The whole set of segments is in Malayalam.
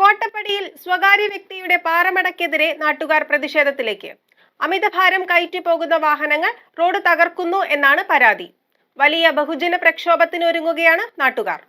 കോട്ടപ്പടിയിൽ സ്വകാര്യ വ്യക്തിയുടെ പാറമടക്കെതിരെ നാട്ടുകാർ പ്രതിഷേധത്തിലേക്ക്. അമിതഭാരം കയറ്റി പോകുന്ന വാഹനങ്ങൾ റോഡ് തകർക്കുന്നു എന്നാണ് പരാതി. വലിയ ബഹുജന പ്രക്ഷോഭത്തിനൊരുങ്ങുകയാണ് നാട്ടുകാർ.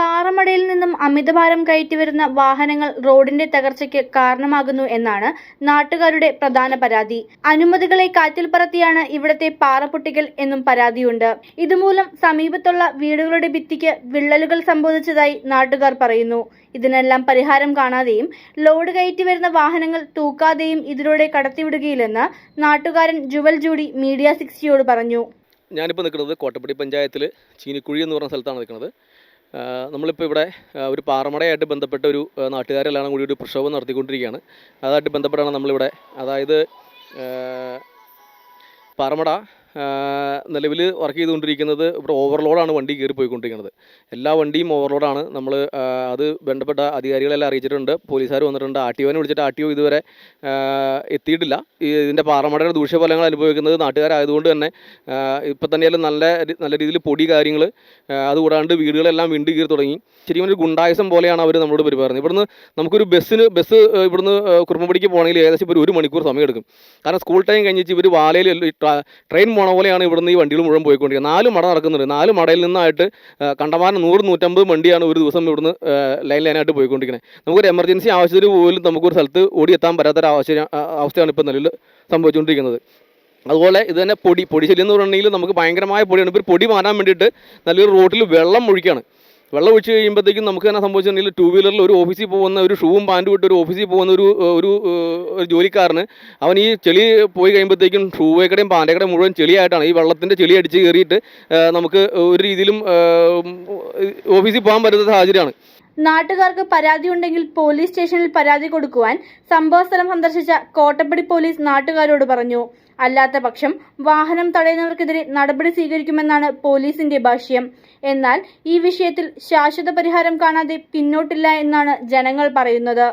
പാറമടയിൽ നിന്നും അമിതഭാരം കയറ്റി വരുന്ന വാഹനങ്ങൾ റോഡിന്റെ തകർച്ചയ്ക്ക് കാരണമാകുന്നു എന്നാണ് നാട്ടുകാരുടെ പ്രധാന പരാതി. അനുമതികളെ കാറ്റിൽ പറത്തിയാണ് ഇവിടത്തെ പാറപ്പൊട്ടിക്കൽ എന്നും പരാതിയുണ്ട്. ഇതുമൂലം സമീപത്തുള്ള വീടുകളുടെ ഭിത്തിക്ക് വിള്ളലുകൾ സംഭവിച്ചതായി നാട്ടുകാർ പറയുന്നു. ഇതിനെല്ലാം പരിഹാരം കാണാതെയും ലോഡ് കയറ്റി വരുന്ന വാഹനങ്ങൾ തൂക്കാതെയും ഇതിലൂടെ കടത്തിവിടുകയില്ലെന്ന് നാട്ടുകാരൻ ജുവൽ ജൂഡി മീഡിയ സിക്സ്റ്റിയോട് പറഞ്ഞു. ഞാനിപ്പോൾ നിൽക്കുന്നത് കോട്ടപ്പടി പഞ്ചായത്തിൽ ചീനിക്കുഴി എന്ന് പറഞ്ഞ സ്ഥലത്താണ് നിൽക്കുന്നത്. നമ്മളിപ്പോൾ ഇവിടെ ഒരു പാറമടയായിട്ട് ബന്ധപ്പെട്ട ഒരു നാട്ടുകാരെല്ലാം കൂടി ഒരു പ്രക്ഷോഭം നടത്തിക്കൊണ്ടിരിക്കുകയാണ്. അതായിട്ട് ബന്ധപ്പെട്ടാണ് നമ്മളിവിടെ അതായത് പാറമട നിലവിൽ വർക്ക് ചെയ്തുകൊണ്ടിരിക്കുന്നത് ഇവിടെ ഓവർലോഡാണ് വണ്ടി കയറി പോയിക്കൊണ്ടിരിക്കുന്നത് എല്ലാ വണ്ടിയും ഓവർലോഡാണ്. നമ്മൾ അത് ബന്ധപ്പെട്ട അധികാരികളെല്ലാം അറിയിച്ചിട്ടുണ്ട്. പോലീസുകാർ വന്നിട്ടുണ്ട്. ആർ ടി ഒനെ വിളിച്ചിട്ട് ആർ ടി ഒ ഇതുവരെ എത്തിയിട്ടില്ല. ഇതിന്റെ പാറമടയുടെ ദൂഷ്യഫലങ്ങൾ അനുഭവിക്കുന്നത് നാട്ടുകാരായതുകൊണ്ട് തന്നെ ഇപ്പം തന്നെയാലും നല്ല നല്ല രീതിയിൽ പൊടി കാര്യങ്ങൾ അതുകൂടാണ്ട് വീടുകളെല്ലാം വീണ്ടും കീറി തുടങ്ങി. ശരിക്കും ഒരു ഗുണ്ടായസം പോലെയാണ് അവർ നമ്മളോട് പെരുമാറുന്നത് ഇവിടുന്ന് നമുക്കൊരു ബസ്സിന് ബസ് ഇവിടുന്ന് കുറുമ്പടിക്ക് പോകണമെങ്കിൽ ഏകദേശം ഇപ്പോൾ ഒരു മണിക്കൂർ സമയം എടുക്കും കാരണം സ്കൂൾ ടൈം കഴിഞ്ഞിട്ട് ഇവർ വാലയിൽ ട്രെയിൻ ട്രാ- പോണ പോലെയാണ് ഇവിടുന്ന് ഈ വണ്ടികൾ മുഴുവൻ പോയിക്കൊണ്ടിരിക്കുന്നത്. നാല് മട നടക്കുന്നുണ്ട്. നാല് മടയിൽ നിന്നായിട്ട് കണ്ടമാനം നൂറ് നൂറ്റമ്പത് വണ്ടിയാണ് ഒരു ദിവസം ഇവിടുന്ന് ലൈൻ ലൈനായിട്ട് പോയിക്കൊണ്ടിരിക്കുന്നത്. നമുക്കൊരു എമർജൻസി ആവശ്യത്തിന് പോലും നമുക്കൊരു സ്ഥലത്ത് ഓടിയെത്താൻ പറ്റാത്തൊരു ആവശ്യ അവസ്ഥയാണ് ഇപ്പോൾ നിലവിൽ സംഭവിച്ചുകൊണ്ടിരിക്കുന്നത്. അതുപോലെ ഇത് തന്നെ പൊടി പൊടി ശല്യം എന്ന് പറഞ്ഞിട്ടുണ്ടെങ്കിൽ നമുക്ക് ഭയങ്കരമായ പൊടിയാണ്. ഇപ്പോൾ പൊടി മാറാൻ വേണ്ടിയിട്ട് നല്ലൊരു റോട്ടിൽ വെള്ളം ഒഴിക്കുകയാണ് വെള്ളം ഒഴിച്ച് കഴിയുമ്പോഴത്തേക്കും നമുക്ക് തന്നെ സംഭവിച്ചിട്ടുണ്ടെങ്കിൽ ടൂ വീലറിൽ ഒരു ഓഫീസിൽ പോകുന്ന ഒരു ഷൂവും പാന്റും ഇട്ട് ഒരു ഓഫീസിൽ പോകുന്ന ഒരു ഒരു ഒരു ജോലിക്കാരന് അവൻ ഈ ചെളി പോയി കഴിയുമ്പോഴത്തേക്കും ഷൂവേക്കടയും പാന്റേക്കടയും മുഴുവൻ ചെളിയായിട്ടാണ്. ഈ വെള്ളത്തിന്റെ ചെളി അടിച്ച് കയറിയിട്ട് നമുക്ക് ഒരു രീതിയിലും ഓഫീസിൽ പോകാൻ പറ്റുന്ന സാഹചര്യമാണ്. നാട്ടുകാർക്ക് പരാതി ഉണ്ടെങ്കിൽ പോലീസ് സ്റ്റേഷനിൽ പരാതി കൊടുക്കുവാൻ സംഭവസ്ഥലം സന്ദർശിച്ച കോട്ടപ്പടി പോലീസ് നാട്ടുകാരോട് പറഞ്ഞു. അല്ലാത്ത പക്ഷം വാഹനം തടയുന്നവർക്കെതിരെ നടപടി സ്വീകരിക്കുമെന്നാണ് പോലീസിന്റെ ഭാഷ്യം. എന്നാൽ ഈ വിഷയത്തിൽ ശാശ്വത പരിഹാരം കാണാതെ പിന്നോട്ടില്ല എന്നാണ് ജനങ്ങൾ പറയുന്നത്.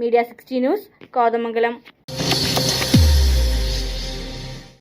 Media sixty news Kothamangalam.